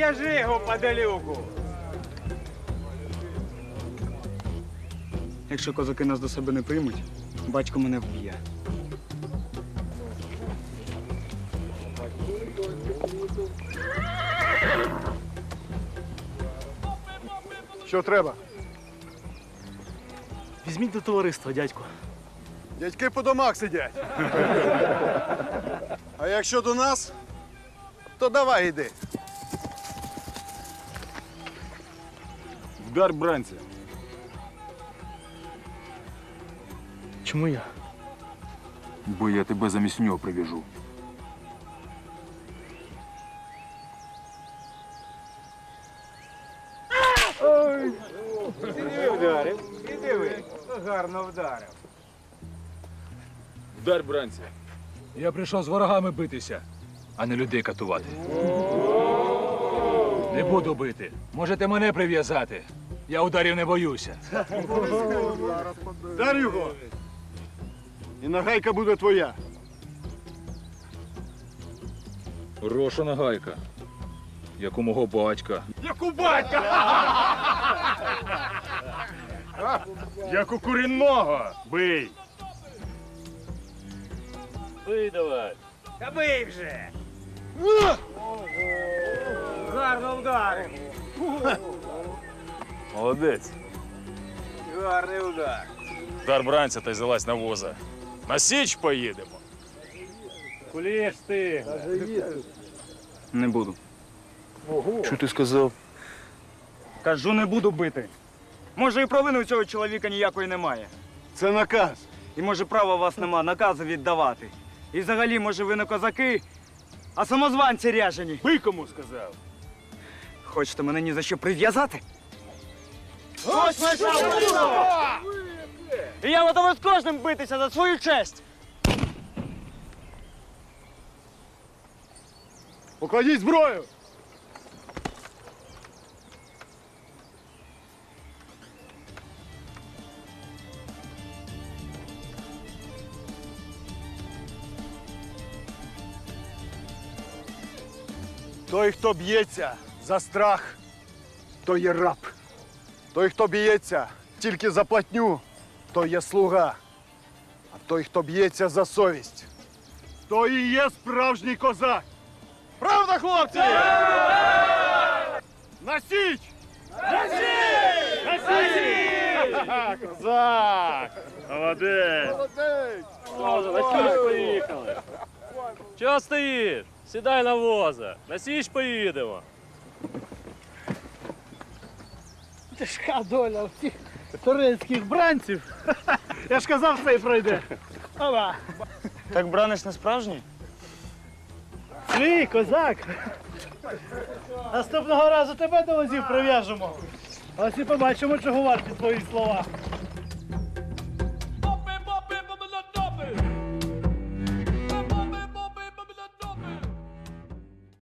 В'яжи його падалюку. Якщо козаки нас до себе не приймуть, батько мене вб'є. Що треба? Візьміть до товариства, дядько. Дядьки по домах сидять. А якщо до нас, то давай іди. Вдар бранця. Чому я? Бо я тебе замість нього вдарив, і диви, гарно вдарив. Вдар бранця. Я прийшов з ворогами битися, а не людей катувати. Не буду бити. Можете мене прив'язати. Я ударів не боюся. Дар його. І нагайка буде твоя. Рошана гайка. Як у мого батька. Як у батька! Як у курінного. Бий. Бий давай. Та бий вже! Гарно вдарив. Молодець. Гарний удар. Дар бранця та й залазь на воза. На січ поїдемо. Куліш ти. Не буду. Що ти сказав? Кажу, не буду бити. Може, і провини у цього чоловіка ніякої немає. Це наказ. І може права у вас нема наказу віддавати. І взагалі, може, ви не козаки, а самозванці ряжені. Бий кому сказав. Хочете мене ні за що прив'язати? І я готовий з кожним битися за свою честь. Покладіть зброю. Той, хто б'ється за страх, той є раб. Той, хто б'ється тільки за платню, той є слуга. А той, хто б'ється за совість, той і є справжній козак. Правда, хлопці? На січ! На січ! На січ! Козак! Молодець! Молодець! На січ поїхали. Чого стоїш? Сідай на воза. На січ поїдемо. Тяжка доля всіх турецьких бранців. Я ж казав, що і пройде. Ова. Так браниш не справжній? Свій козак. Наступного разу тебе до возів прив'яжемо. Ось і побачимо, чого варті твої слова.